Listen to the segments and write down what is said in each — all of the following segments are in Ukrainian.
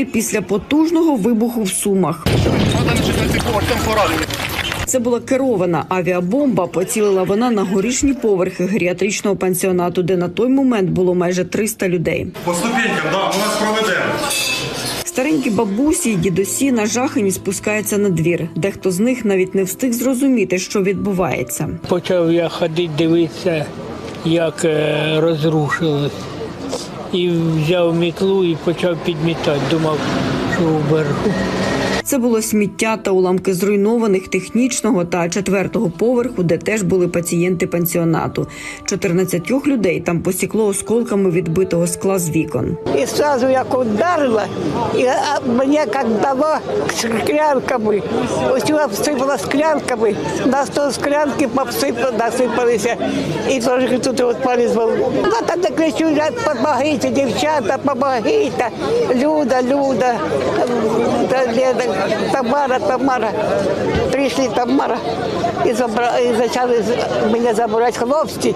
хвилини після потужного вибуху в Сумах. Це була керована авіабомба. Поцілила вона на горішні поверхи геріатричного пансіонату, де на той момент було майже 300 людей. По ступенькам, да, ми вас проведемо. Старенькі бабусі й дідусі нажахані спускаються на двір. Дехто з них навіть не встиг зрозуміти, що відбувається. Почав я ходити, дивитися, як е, розрушилось. І взяв мітлу і почав підмітати. Думав, що вверху. Це було сміття та уламки зруйнованих технічного та четвертого поверху, де теж були пацієнти пансіонату. 14 людей там посікло осколками відбитого скла з вікон. И сразу як ударила, а, мне как дало склянками. Усю обсипала склянками. На сто склянки попсипали, насипалися. І трошки тут от палець був. Ну, там де кричу, помогите, дівчата, помогите. Люда, Люда, та Тамара, Тамара. Прийшли Тамара і, забра... і почали мене забирати хлопці.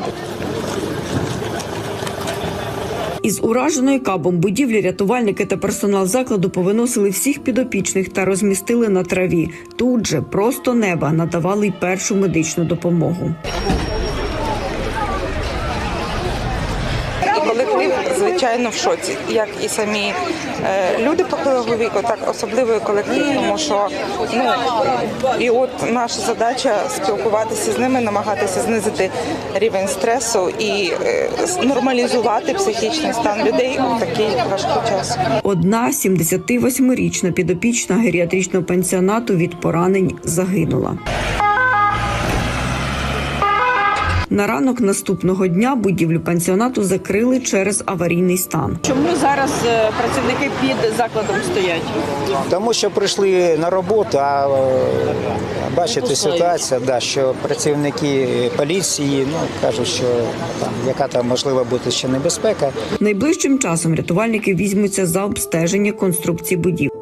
Із ураженої кабом будівлі рятувальники та персонал закладу повиносили всіх підопічних та розмістили на траві. Тут же просто неба надавали й першу медичну допомогу. І колектив, звичайно, в шоці, як і самі е, люди похилого віку, так особливо і колектив, тому що ну і от наша задача спілкуватися з ними, намагатися знизити рівень стресу і е, нормалізувати психічний стан людей у такий важкий час. Одна 78-річна підопічна геріатричного пансіонату від поранень загинула. На ранок наступного дня будівлю пансіонату закрили через аварійний стан. Чому зараз е, працівники під закладом стоять? Тому що прийшли на роботу, а е, бачите ситуація, да, що працівники поліції ну, кажуть, що там яка там можливо бути ще небезпека. Найближчим часом рятувальники візьмуться за обстеження конструкції будівлі.